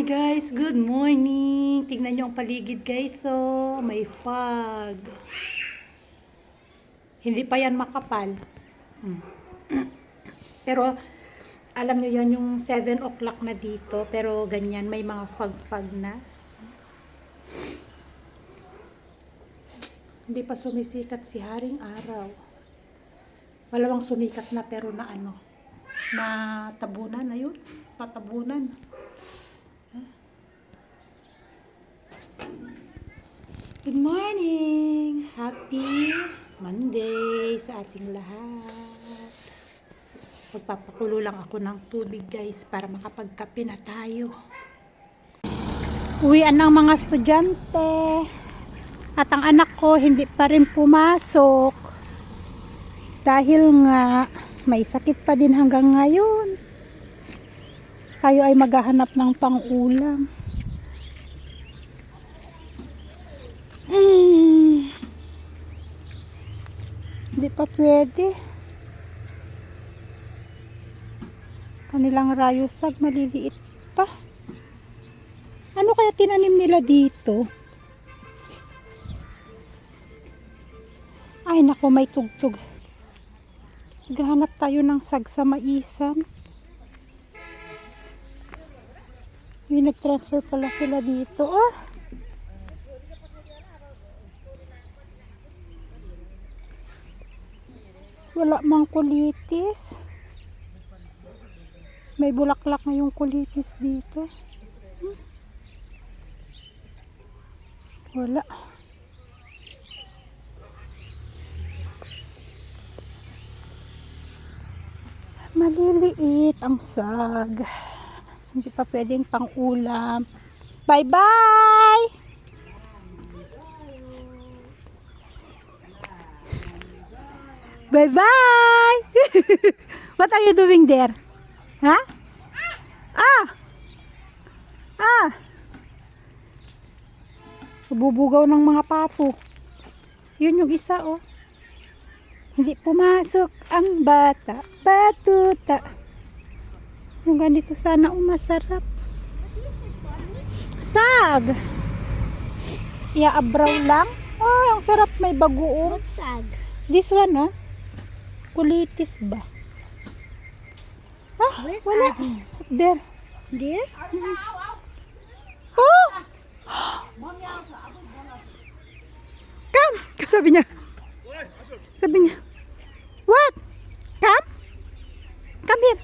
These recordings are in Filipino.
Hi guys, good morning. Tingnan niyo ang paligid guys. So, may fog. Hindi pa yan makapal. Hmm. Pero, alam niyo yon yung 7 o'clock na dito. Pero ganyan, may mga fog-fog na. Hindi pa sumisikat si Haring Araw. Malawang sumikat na pero na ano, na na yun. Natabunan. Good morning! Happy Monday sa ating lahat. Magpapakulo lang ako ng tubig guys para makapagkape na tayo. Uwian ng mga estudyante. At ang anak ko hindi pa rin pumasok. Dahil nga may sakit pa din hanggang ngayon. Tayo ay maghahanap ng pang-ulam. Mm. Hindi pa pwede. Kanilang rayosag maliliit pa. Ano kaya tinanim nila dito? Ay nako may tugtog. Gahanap tayo ng sag sa maisan. May nag-transfer pala sila dito. Ah! Wala mang kulitis. May bulaklak na yung kulitis dito. Hmm. Wala. Maliliit ang sag. Hindi pa pwedeng pang ulam. Bye-bye! Bye-bye! What are you doing there? Ha? Ah! Ah! Bubugaw ng mga pato. Yun yung isa, oh. Hindi pumasok ang bata. Batuta. Yung ganito sana, oh, masarap. Sag! Iaabraw lang. Oh, ang sarap. May bagoong. Sag. This one, oh. Kulitis ba? Ah, Where's wala. Adi? There. There? Oh! Come! Sabi niya. Sabi niya. What? Come? Come here.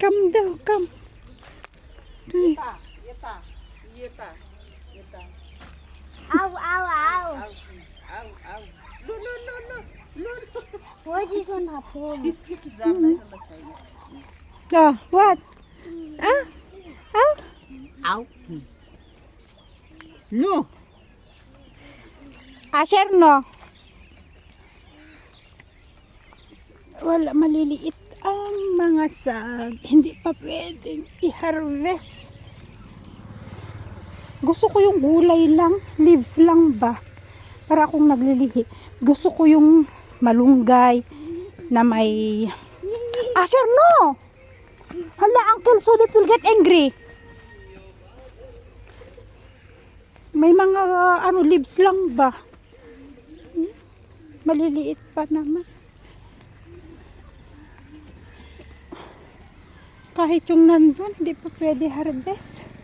Come daw, come. Ay, Ow, ow, ow. What is one happen? Oh, what? Ah? Ah? Ow. No. Asher, no? Wala, maliliit ang mga sag. Hindi pa pwedeng i-harvest. Gusto ko yung gulay lang, leaves lang ba? Para akong naglilihi. Gusto ko yung malunggay na may... Asher, no! Hala, Uncle Sudip will get angry. May mga uh, ano leaves lang ba? Maliliit pa naman. Kahit yung nandun, hindi pa pwede harvest.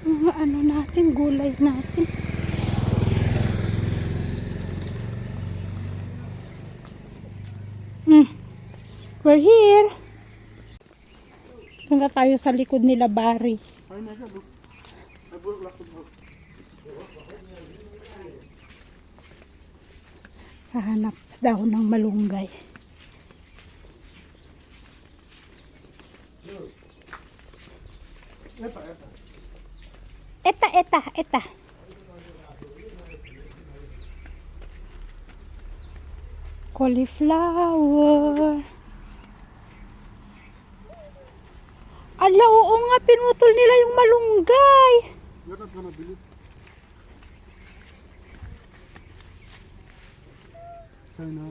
Mga ano natin, gulay natin. Hmm. We're here. Punta tayo sa likod nila Barry. Hahanap daw ng malunggay. Eta, eta, eta. Cauliflower. Ala, oo nga, pinutol nila yung malunggay. na.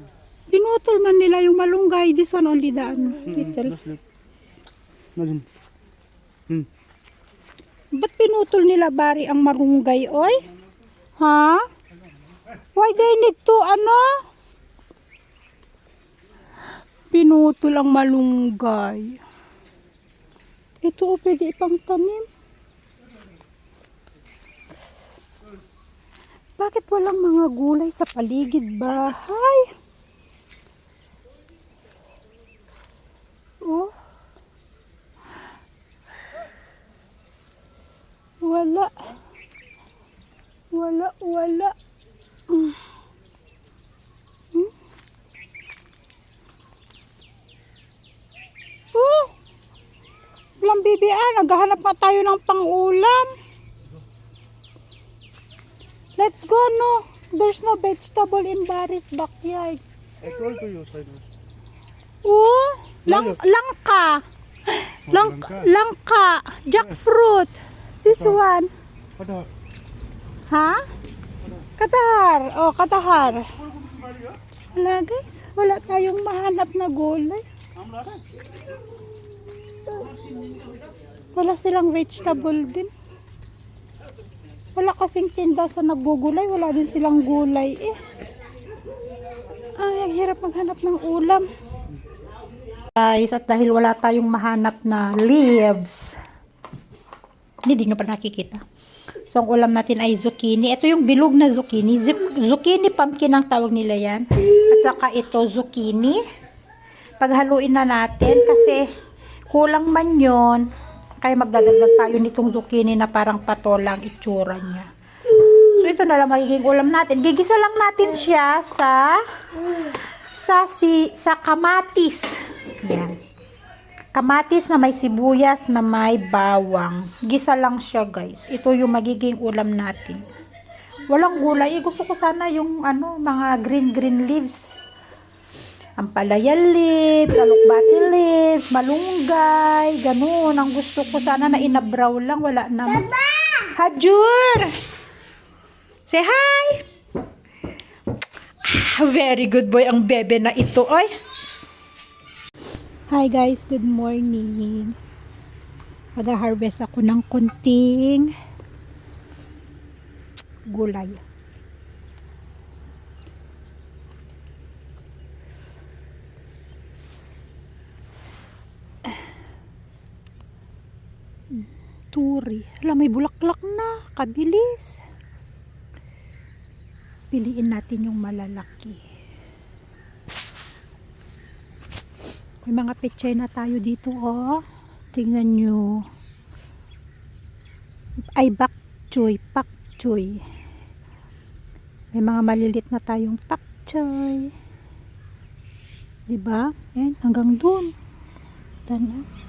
Pinutol man nila yung malunggay. This one only the ano, little. Ba't pinutol nila bari ang marunggay, oy? Ha? Why they need to, ano? Pinutol ang malunggay. Ito, oh, pwede ipang tanim. Bakit walang mga gulay sa paligid bahay? Oh. Wala. Wala, wala. Mm. Hmm? Oh! Walang bibi ah, naghahanap pa tayo ng pangulam. Let's go, no. There's no vegetable in Barry's backyard. I told to you, side Oh, lang, Layo. langka. Lang, langka. Jackfruit. This one. Ada. Ha? Katahar. Oh, katahar. Wala guys. Wala tayong mahanap na gulay. Wala silang vegetable din. Wala kasing tinda sa naggugulay. Wala din silang gulay eh. Ay, ang hirap maghanap ng ulam. Guys, at dahil wala tayong mahanap na leaves, hindi nyo pa nakikita. So, ang ulam natin ay zucchini. Ito yung bilog na zucchini. Zuc- zucchini pumpkin ang tawag nila yan. At saka ito zucchini. Paghaluin na natin kasi kulang man yon kaya magdadagdag tayo nitong zucchini na parang patolang itsura niya. So, ito na lang magiging ulam natin. Gigisa lang natin siya sa sa si sa kamatis. Yan. Kamatis na may sibuyas na may bawang. Gisa lang siya, guys. Ito yung magiging ulam natin. Walang gulay. Eh, gusto ko sana yung ano, mga green green leaves. Ampalaya leaves, alukbati leaves, malunggay, ganun. Ang gusto ko sana na inabraw lang. Wala naman. Hajur! Say hi! Ah, Very good boy ang bebe na ito, oy. Hi guys, good morning. Mag-harvest ako ng konting gulay. Turi. Hala, may bulaklak na. Kabilis. Piliin natin yung malalaki. May mga pechay na tayo dito, oh. Tingnan nyo. Ay, bak choy, pak choy. May mga malilit na tayong pak choy. Diba? Ayan, hanggang dun. Tana.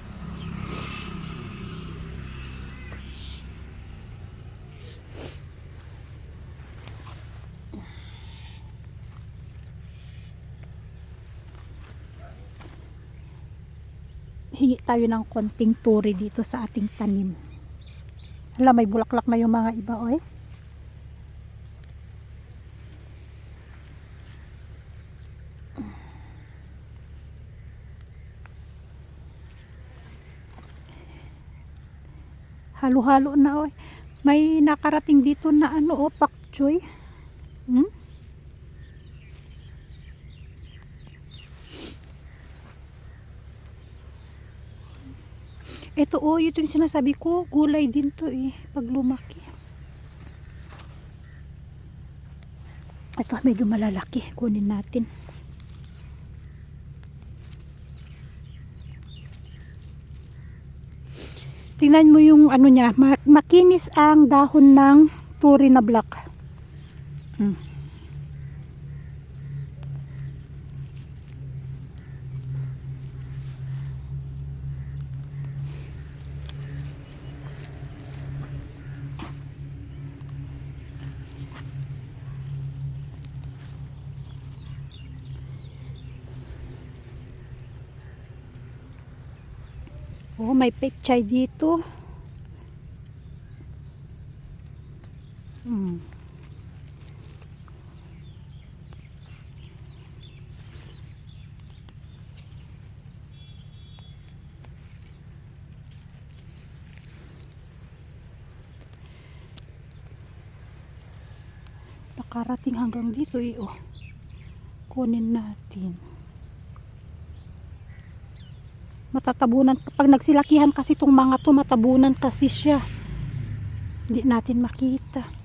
Hingi tayo ng konting turi dito sa ating tanim. Hala, may bulaklak na yung mga iba, oy. Halo-halo na, oy. May nakarating dito na ano, oh, pakchoy. Hmm? Ito oh, ito yung sinasabi ko, gulay din to eh, pag lumaki. Ito medyo malalaki, kunin natin. Tingnan mo yung ano niya, ma- makinis ang dahon ng turi na black. Hmm. Oh, may pechay dito. Hmm. Nakarating hanggang dito eh, oh. Kunin natin. Matatabunan, kapag nagsilakihan kasi itong mga to, matabunan kasi siya. Hindi natin makita.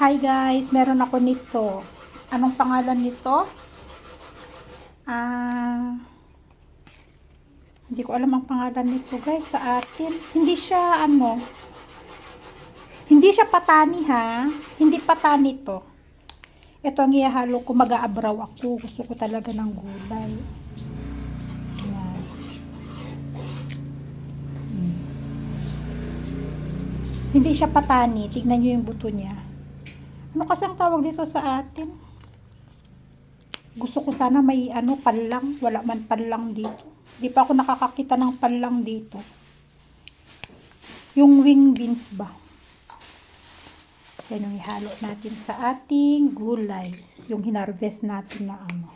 Hi guys, meron ako nito. Anong pangalan nito? Ah, hindi ko alam ang pangalan nito guys sa atin. Hindi siya ano, hindi siya patani ha. Hindi patani to. Ito ang ihahalo ko, mag-aabraw ako. Gusto ko talaga ng gulay. Yan. Hmm. Hindi siya patani. Tignan nyo yung buto niya. Ano kasi ang tawag dito sa atin? Gusto ko sana may ano, panlang. Wala man panlang dito. Di pa ako nakakakita ng panlang dito. Yung wing beans ba? Yan yung ihalo natin sa ating gulay. Yung hinarvest natin na ano.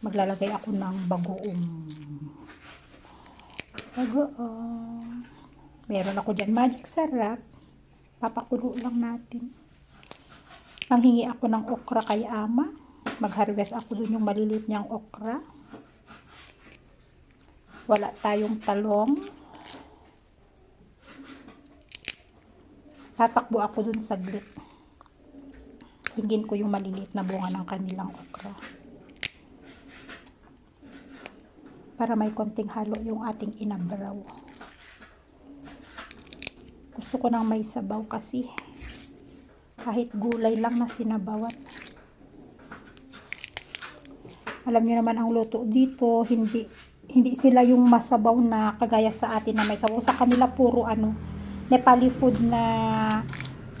Maglalagay ako ng bagoong. Bagoong. Meron ako dyan magic sarap papakulo lang natin. Nanghingi ako ng okra kay ama. Mag-harvest ako dun yung maliliit niyang okra. Wala tayong talong. Tatakbo ako dun saglit. Hingin ko yung maliliit na bunga ng kanilang okra. Para may konting halo yung ating inabraw. Gusto ko nang may sabaw kasi. Kahit gulay lang na sinabawan. Alam niyo naman ang luto dito, hindi hindi sila yung masabaw na kagaya sa atin na may sabaw. Sa kanila puro ano, Nepali food na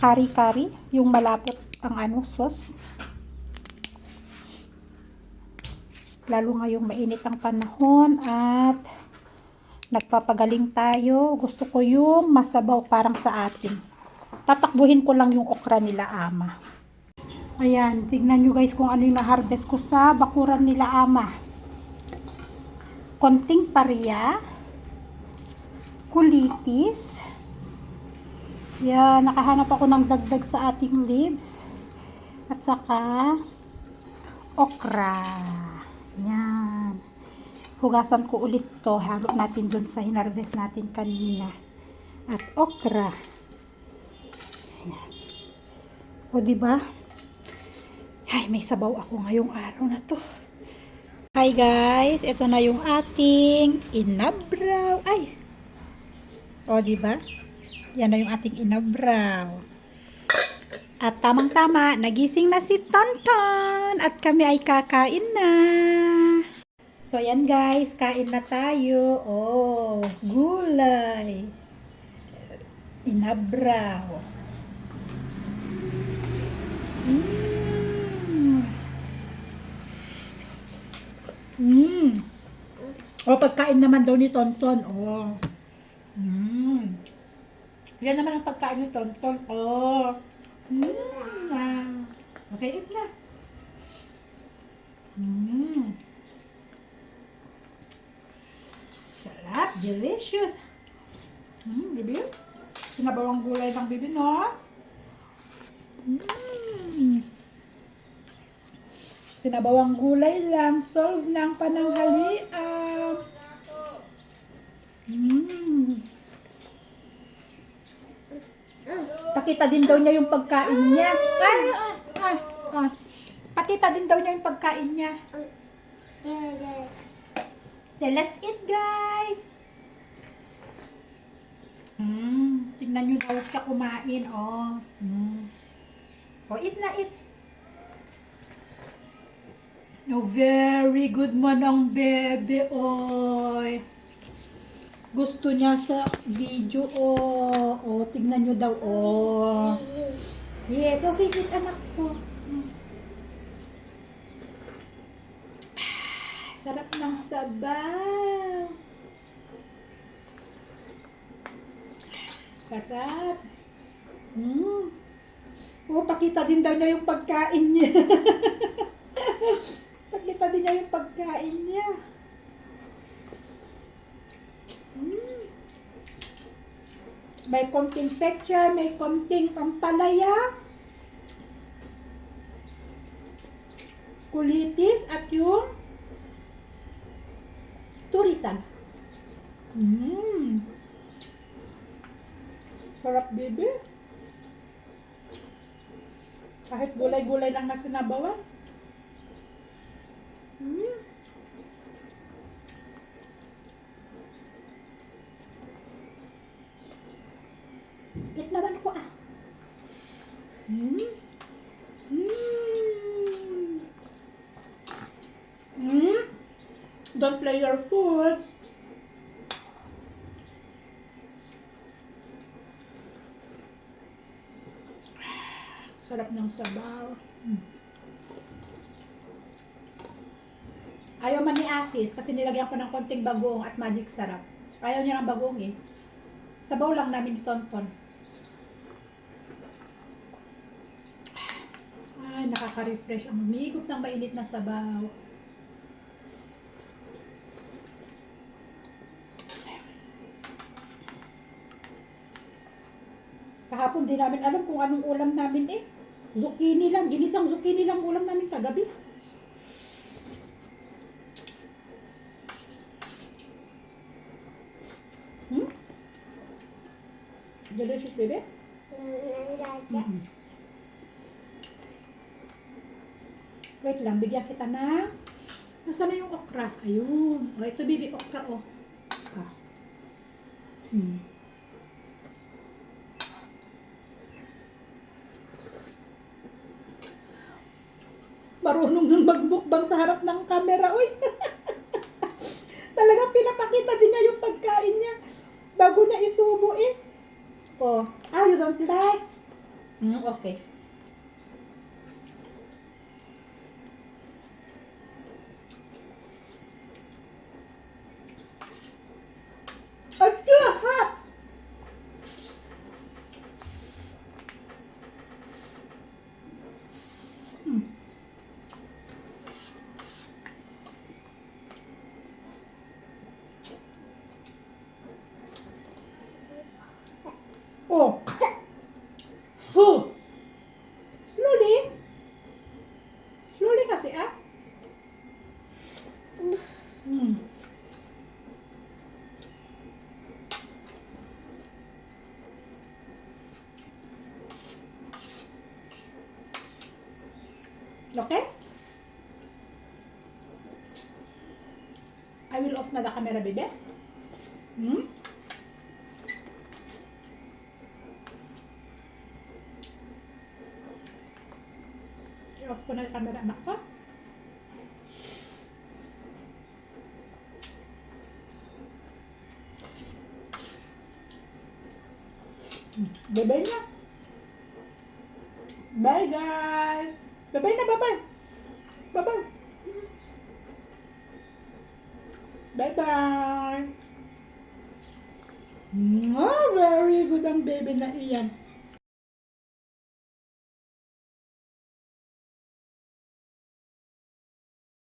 kari-kari, yung malapot ang ano, sauce. Lalo ngayong mainit ang panahon at nagpapagaling tayo. Gusto ko yung masabaw parang sa atin. Tatakbuhin ko lang yung okra nila ama. Ayan, tignan nyo guys kung ano yung na-harvest ko sa bakuran nila ama. Konting pariya, kulitis, yan, nakahanap ako ng dagdag sa ating leaves, at saka okra. Yan. Hugasan ko ulit to. Halo natin dun sa hinarvest natin kanina. At okra. Ayan. O, diba? Ay, may sabaw ako ngayong araw na to. Hi guys, ito na yung ating inabraw. Ay! O, diba? Yan na yung ating inabraw. At tamang-tama, nagising na si Tonton. At kami ay kakain na. So, ayan guys, kain na tayo. Oh, gulay. Inabraw. Mmm. Mmm. O, pagkain naman daw ni Tonton. Oh. Mmm. Yan naman ang pagkain ni Tonton. Oh. Mmm. Okay, eat na. Mmm. Sarap, delicious. Mmm, bibi. Sinabawang gulay ng bibi, no? Mmm. Sinabawang gulay lang. Solve ang pananghalian. Mmm. Pakita din daw niya yung pagkain niya. Ay, ah, ah, ah. Pakita din daw niya yung pagkain niya. So, let's eat, guys. Mm, tingnan nyo daw siya kumain, oh. Mm. O, eat na, eat. No, very good man ang bebe, oy. Gusto niya sa video, oh. O, tignan nyo daw, oh. Yes, okay, eat anak ko. Mm. Ah, Sarap ng sabaw. Sarap. Mm. Oh, pakita din daw niya yung pagkain niya. pakita din niya yung pagkain niya. Mm. May konting pechay, may konting pampalaya, kulitis, at yung Mmm. Sarap, baby. Kahit gulay-gulay lang na sinabawan. Mm. Eat naman ko ah. Mm. Mm. Mm. Don't play your food. Sarap ng sabaw. Mm. Ayaw man ni Asis kasi nilagyan ko ng konting bagong at magic sarap. Ayaw niya ng bagong eh. Sabaw lang namin tonton. Ay, nakaka-refresh. Ang humigop ng mainit na sabaw. Kahapon di namin alam kung anong ulam namin eh. Zucchini lang, ginisang zucchini lang ulam namin kagabi. Hmm? Delicious, baby. Mm. Wait lang, bigyan kita na. Nasaan na yung okra? Ayun. O, ito baby, okra, oh. Ah. Hmm. Marunong nang magbukbang sa harap ng camera. Uy! Talagang pinapakita din niya yung pagkain niya. Bago niya isubo eh. Oh, ah, you don't like? Hmm, okay. Ito, hot! Hmm. Oh. Huh. Slowly. Slowly kasi ah. Hmm. Okay? I will off na the camera, baby. Hmm? I-off ko na yung camera, anak ko. Bye-bye na. Bye, guys. Bye-bye na, bye-bye. Bye-bye. Bye-bye. Oh, very good ang baby na iyan.